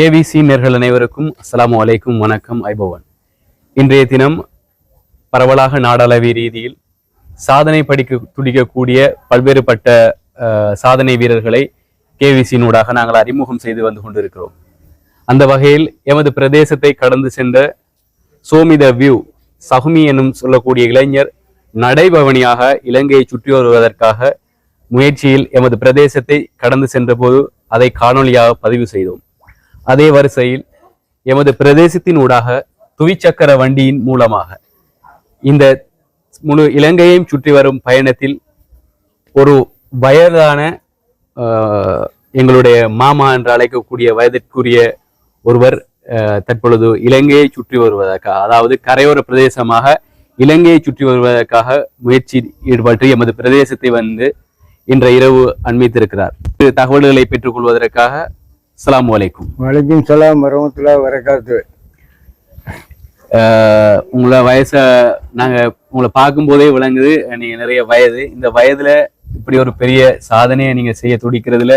KVC நேர்கள் அனைவருக்கும் அஸ்லாம் அலைக்கும் வணக்கம் ஐபவன். இன்றைய தினம் பரவலாக நாடளாவிய ரீதியில் சாதனை படிக்க துடிக்கக்கூடிய பல்வேறுபட்ட சாதனை வீரர்களை கேவிசியினூடாக நாங்கள் அறிமுகம் செய்து வந்து கொண்டிருக்கிறோம். அந்த வகையில் எமது பிரதேசத்தை கடந்து சென்ற சோமித வியூ சகுமி எனும் சொல்லக்கூடிய இளைஞர் நடைபவனியாக இலங்கையை சுற்றி வருவதற்காக முயற்சியில் எமது பிரதேசத்தை கடந்து சென்றபோது அதை காணொளியாக பதிவு செய்தோம். அதே வரிசையில் எமது பிரதேசத்தின் ஊடாக துவிச்சக்கர வண்டியின் மூலமாக இந்த முழு இலங்கையையும் சுற்றி வரும் பயணத்தில் ஒரு வயதான எங்களுடைய மாமா என்று அழைக்கக்கூடிய வயதிற்குரிய ஒருவர் தற்பொழுது இலங்கையை சுற்றி வருவதற்காக அதாவது கரையோர பிரதேசமாக இலங்கையை சுற்றி வருவதற்காக முயற்சி ஈடுபட்டு எமது பிரதேசத்தை வந்து இன்ற இரவு அண்மித்திருக்கிறார். தகவல்களை பெற்றுக்கொள்வதற்காக அஸ்ஸலாமு அலைக்கும் வலைக்கும் சலாம் வரமத்துல வரக்காத்து ஆஹ் உங்களை வயச நாங்க உங்களை பார்க்கும்போதே விளங்குது நீங்க நிறைய வயது. இந்த வயதுல இப்படி ஒரு பெரிய சாதனையை நீங்க செய்ய துடிக்கிறதுல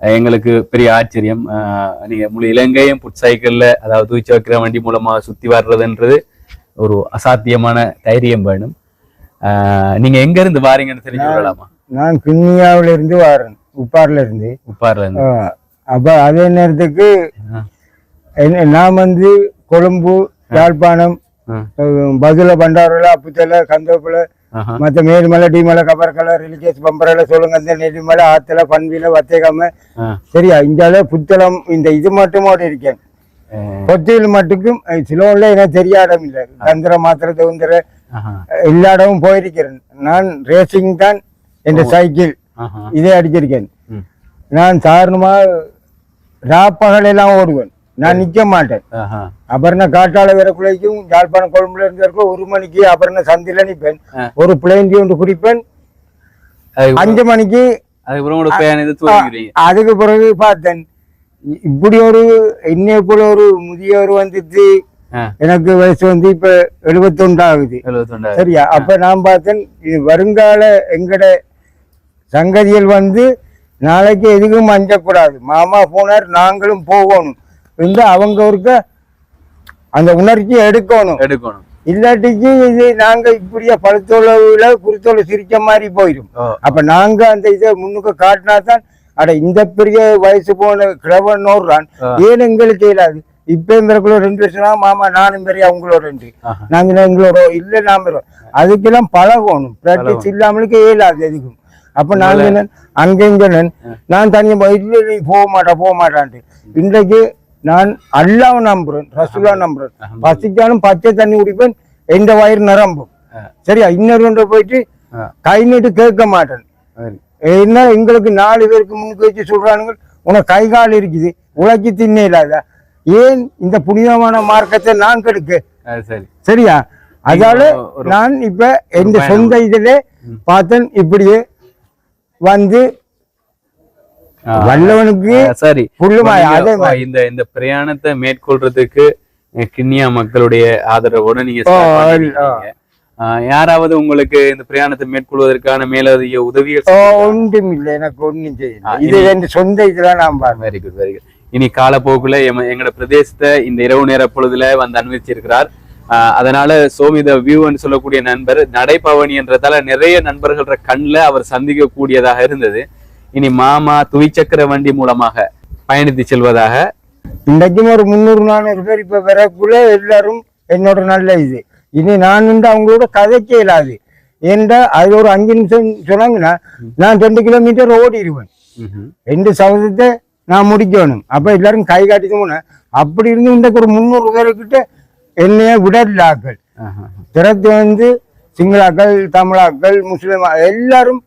எங்களுக்கு பெரிய ஆச்சரியம். ஆஹ் நீங்க முழு இலங்கையும் புட் சைக்கிள்ல அதாவது தூச்சி வைக்கிற வண்டி மூலமா சுத்தி வர்றதுன்றது ஒரு அசாத்தியமான தைரியம் வேணும். ஆஹ் நீங்க எங்க இருந்து வாரீங்கன்னு தெரிஞ்சு கொள்ளலாமா நான் கிண்ணியாவில இருந்து வாரேன். உப்பார்ல இருந்து. உப்பார்ல இருந்து. ஆ, அப்ப அதே நேரத்துக்கு நான் வந்து கொழும்பு யாழ்ப்பாணம். பதுல பண்டாரில அப்புத்தல கந்தோப்புல. மற்ற மேல்மலை டிமலை கபர்கலை ரிலிகேஸ் பம்பரையில சொல்லுங்க இந்த நெல்லிமலை ஆத்துல பண்பில வத்தேகாம. சரியா இங்கால புத்தளம் இந்த இது மட்டுமோட இருக்கேன் அஹ் கொத்தியில் மட்டுக்கும் சிலோன்ல எனக்கு தெரியாத இடம் இல்லை தந்திர மாத்திர தகுந்திர. எல்லா இடமும் போயிருக்கிறேன் நான் ரேசிங் தான் என்ற சைக்கிள். இதே அடிச்சிருக்கேன். நான் சாதாரணமா ராப்பகல் எல்லாம் ஓடுவேன். நான் நிக்க மாட்டேன் நான் காட்டால வரக்குள்ளைக்கும் யாழ்ப்பாணம் கொழும்புல இருந்திருக்க ஒரு மணிக்கு நான் சந்தில நிப்பேன். ஆ. ஒரு பிளேன் ஒன்று குடிப்பேன். அஞ்சு மணிக்கு அதுக்கு பிறகு பார்த்தேன். இப்படி ஒரு என்னைய போல ஒரு முதியவர் வந்துட்டு. எனக்கு வயசு வந்து இப்ப எழுபத்தொண்டு ஆகுது சரியா? அப்ப நான் பார்த்தேன் இது வருங்கால எங்கட சங்கதிகள் வந்து நாளைக்கு எதுக்கும் அஞ்சக்கூடாது. மாமா போனார் நாங்களும் போகணும். வந்து அவங்க ஒருக்க அந்த உணர்ச்சியை எடுக்கணும். எடுக்கணும். இல்லாட்டிக்கு இது நாங்க இப்படியா பழுத்தோளவுல குருத்தோல சிரிச்ச மாதிரி போயிடும். அப்ப நாங்க அந்த இதை முன்னுக்கு காட்டினா தான் அட இந்த பெரிய வயசு போன கிழவன் நோடுறான். ஏன் எங்களுக்கு இயலாது இப்ப எங்களுக்குள்ள ரெண்டு வருஷம் மாமா நானும் பெரிய அவங்களோட ரெண்டு. நாங்க எங்களோட இல்ல நாம. அதுக்கெல்லாம் பழகணும். பிராக்டிஸ் இல்லாமலுக்கு இயலாது எதுக்கும். அப்ப நாங்க என்ன அங்கேயும் சொன்னேன். நான் தனியா போய், இல்ல நீ போக மாட்டா போக மாட்டான்ட்டு. இன்றைக்கு நான் அல்லாவை நம்புறேன் ரசுல்லா நம்புறேன். பசிச்சாலும் பச்சை தண்ணி குடிப்பேன் எந்த வயிறு நிரம்பும். சரியா? இன்னொரு போயிட்டு. கை நீட்டு கேட்க மாட்டேன். என்ன எங்களுக்கு நாலு பேருக்கு முன்னுக்கு வச்சு சொல்றானுங்க உனக்கு கை கால் இருக்குது உழைச்சி தின்ன இல்லாத. ஏன் இந்த புனிதமான மார்க்கத்தை நான் கெடுக்க? சரியா? அதால நான் இப்ப எந்த. சொந்த இதுல பார்த்தேன் இப்படியே வந்து. வல்லவனுக்கு சரி. இந்த இந்த பிரயாணத்தை மேற்கொள்றதுக்கு கிண்ணியா மக்களுடைய ஆதரவோட நீங்க யாராவது உங்களுக்கு இந்த பிரயாணத்தை மேற்கொள்வதற்கான மேலதிக உதவிகள் ஒன்றும் இல்லை எனக்கு ஒன்றும் இது என் சொந்த இதெல்லாம் நான் பாருங்க வெரி குட் வெரி குட் இனி காலப்போக்குல எங்களோட பிரதேசத்தை இந்த இரவு நேர பொழுதுல வந்து அனுமதிச்சிருக்கிறார். அதனால சோமித வியூன்னு சொல்லக்கூடிய நண்பர் நடைபவனி என்றதால நிறைய நண்பர்கள கண்ணுல அவர் சந்திக்க கூடியதாக இருந்தது. இனி மாமா துவிச்சக்கர வண்டி மூலமாக பயணித்து செல்வதாக. இன்றைக்கும் ஒரு முந்நூறு நானூறு பேர் இப்ப வரக்குள்ள எல்லாரும் என்னோட நல்ல இது. இனி நான் வந்து அவங்களோட கதைக்க இயலாது ஏன்டா அது ஒரு அஞ்சு நிமிஷம் சொன்னாங்கன்னா நான் ரெண்டு கிலோமீட்டர் ஓடிடுவேன். ரெண்டு சதவீதத்தை நான் முடிக்கணும். அப்ப எல்லாரும் கை காட்டிக்க போனேன் அப்படி இருந்து இன்றைக்கு ஒரு முந்நூறு பேருக்கிட்ட என்னைய விடல ஆக்கள் ஆஹா. திறத்து வந்து சிங்களாக்கள் தமிழாக்கள் முஸ்லிம் எல்லாரும்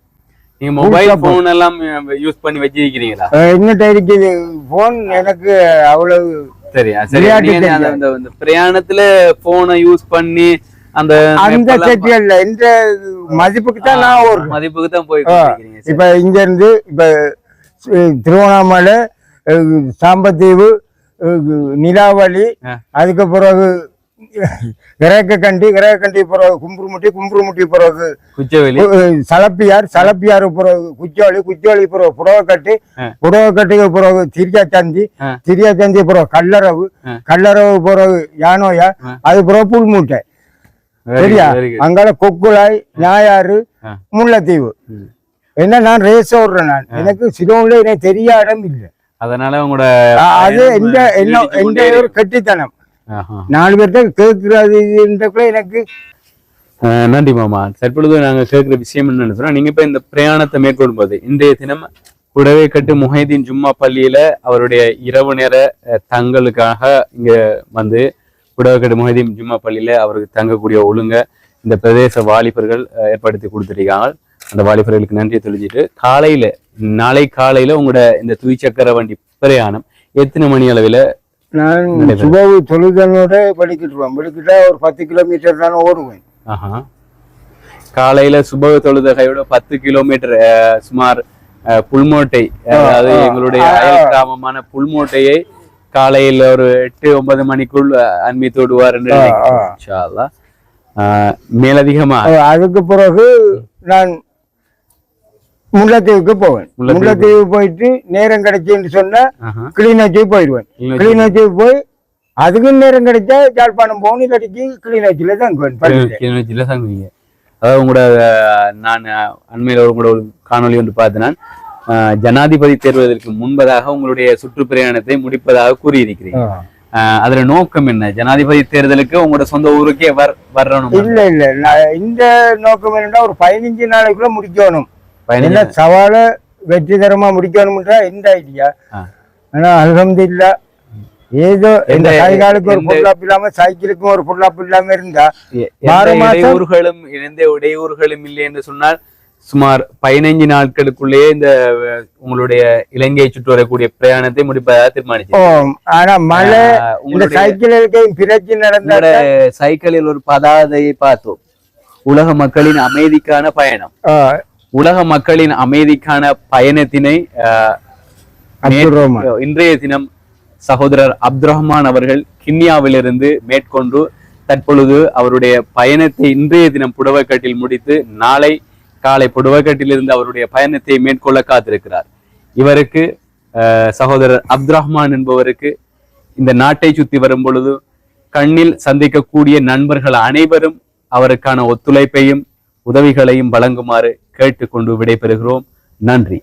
நீங்க மொபைல் போன் எல்லாம் யூஸ் பண்ணி வச்சிருக்கிறீங்களா? அஹ், எங்கிட்ட இருக்குது? போன் எனக்கு அவ்வளவு சரியா சரி. விளையாட்டு நீங்க அந்த- பிரயாணத்துல போனை யூஸ் பண்ணி அந்த அந்த இல்ல இந்த மதிப்புக்கு தான் நான் ஒரு மதிப்புக்கு தான் போய். இப்ப இங்க இருந்து இப்ப திருவண்ணாமலை சாம்பத்தீவு நிலாவளி. அதுக்கு பிறகு இறக்க கண்டி இறக்க கண்டி பிறகு கும்புருமுட்டி கும்புருமுட்டி பிறகு குச்சவெளி சலப்பியார் சலப்பியார் பிறகு குச்சோலி குச்சோலி பிறகு புடவை கட்டி ஆ. புடவை கட்டிக்கு பிறகு திரியா சந்தி. திரியா சந்தி பிறகு கல்லறவு. கல்லறவு பிறகு யானோயா. அது பிறகு புல்மூட்டை சரியா. அங்கால கொக்குளாய் ஞாயாறு. முல்லைத்தீவு. என்ன நான் ரேஸ் ஓடுறேன் நான் எனக்கு சிலோன்ல எனக்கு தெரிய இடம் இல்லை அதனால உங்களோட அது எந்த என்ன எந்த ஒரு. கெட்டித்தனம். நாலு பேர்த்த கேட்கறது எனக்கு. நன்றி மாமா. தற்பொழுது நாங்க கேட்கிற விஷயம் என்னன்னு சொன்னா நீங்க இப்ப இந்த பிரயாணத்தை மேற்கொள்ளும் போது இன்றைய தினம் புடவை கட்டு முஹைதீன் ஜும்மா பள்ளியில அவருடைய இரவு நேர தங்களுக்காக இங்க வந்து புடவை கட்டு முஹைதீன் ஜும்மா பள்ளியில அவருக்கு தங்கக்கூடிய ஒழுங்க இந்த பிரதேச வாலிபர்கள் ஏற்படுத்தி கொடுத்துருக்காங்க. அந்த வாலிபர்களுக்கு நன்றியை தெளிஞ்சிட்டு காலையில நாளை காலையில உங்களோட இந்த துவிச்சக்கர வண்டி பிரயாணம் எத்தனை மணி அளவில் நான். சுபவு தொழுதனோட படிக்கிட்டுருவேன் படிக்கிட்டா ஒரு பத்து கிலோமீட்டர் தானே ஓடுவேன் ஆஹா காலையில சுப தொழுதகையோட பத்து கிலோமீட்டர் சுமார் புல்மோட்டை அதாவது எங்களுடைய அயல். கிராமமான புல்மோட்டையை காலையில ஒரு எட்டு ஒன்பது மணிக்குள் அஹ், அண்மி தொடுவார் என்று ஆ, நினைக்கிறேன். ஆ. இன்ஷா அல்லாஹ். அஹ், மேலதிகமா அதுக்கு பிறகு நான் முல்லைத்தீவுக்கு போவேன். முல்லைத்தீவு. போயிட்டு நேரம் கிடைச்சுன்னு சொன்னா. கிளிநொச்சி போயிடுவேன். கிளிநொச்சி. போய் அதுக்கும் நேரம் கிடைச்சா யாழ்ப்பாணம் போகணும் இல்லாட்டிக்கு கிளிநொச்சியில தான் கிளிநொச்சியில தங்குவீங்க அதாவது உங்களோட நான் அண்மையில உங்களோட ஒரு காணொளி ஒன்று பார்த்து நான் அஹ், ஜனாதிபதி தேர்வதற்கு முன்பதாக உங்களுடைய சுற்றுப்பிரயாணத்தை முடிப்பதாக கூறியிருக்கிறீங்க. அதுல நோக்கம் என்ன? ஜனாதிபதி தேர்தலுக்கு உங்களோட சொந்த ஊருக்கே வர் வரணும்? இல்ல இல்ல. இந்த நோக்கம் என்னன்னா ஒரு பதினஞ்சு நாளைக்குள்ள முடிக்கணும். என்ன சவால வெற்றிகரமா முடிக்கணும்ன்றா எந்த ஐடியா. ஆனா அல்ஹம்துலில்லாஹ் ஏதோ இந்த எந்த- கை காலுக்கு ஒரு பொருளாப்பு இல்லாம சைக்கிளுக்கும் ஒரு பொருளாப்பு இல்லாம இருந்தா இடையூறுகளும் எந்த இடையூறுகளும் இல்லை என்று சொன்னால் சுமார் பதினைஞ்சு நாட்களுக்குள்ளேயே இந்த உங்களுடைய இலங்கையை சுற்றி வரக்கூடிய பிரயாணத்தை முடிப்பதாக தீர்மானிச்சு ஆனா மழை இந்த சைக்கிளுக்கு பிரச்சனை நடந்தா சைக்கிளில் ஒரு பதாதையை பார்த்தோம். உலக மக்களின் அமைதிக்கான பயணம். உலக மக்களின் அமைதிக்கான பயணத்தினை இன்றைய தினம் சகோதரர் அப்துல் ரஹ்மான் அவர்கள் கிண்ணியாவிலிருந்து மேற்கொண்டு தற்பொழுது அவருடைய பயணத்தை இன்றைய தினம் புடவைக்கட்டில் முடித்து நாளை காலை புடவைக்கட்டிலிருந்து அவருடைய பயணத்தை மேற்கொள்ள காத்திருக்கிறார். இவருக்கு சகோதரர் அப்துல் ரஹ்மான் என்பவருக்கு இந்த நாட்டை சுத்தி வரும் பொழுது கண்ணில் சந்திக்கக்கூடிய நண்பர்கள் அனைவரும் அவருக்கான ஒத்துழைப்பையும் உதவிகளையும் வழங்குமாறு கேட்டுக்கொண்டு விடைபெறுகிறோம். நன்றி.